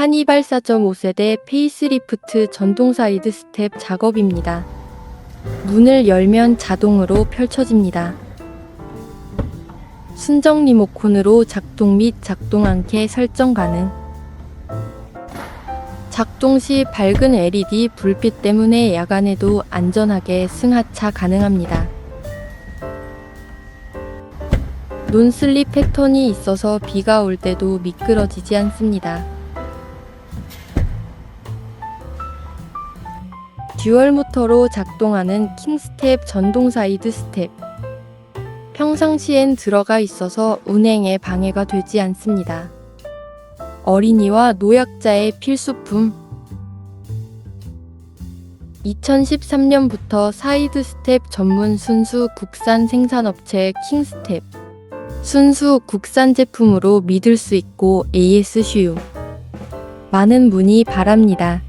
카니발 4.5세대 페이스리프트 전동 사이드 스텝 작업입니다. 문을 열면 자동으로 펼쳐집니다. 순정 리모컨으로 작동 및 작동 않게 설정 가능. 작동 시 밝은 LED 불빛 때문에 야간에도 안전하게 승하차 가능합니다. 논슬립 패턴이 있어서 비가 올 때도 미끄러지지 않습니다. 듀얼 모터로 작동하는 킹스텝 전동 사이드 스텝. 평상시엔 들어가 있어서 운행에 방해가 되지 않습니다. 어린이와 노약자의 필수품. 2013년부터 사이드 스텝 전문 순수 국산 생산업체 킹스텝. 순수 국산 제품으로 믿을 수 있고 AS 슈. 많은 문의 바랍니다.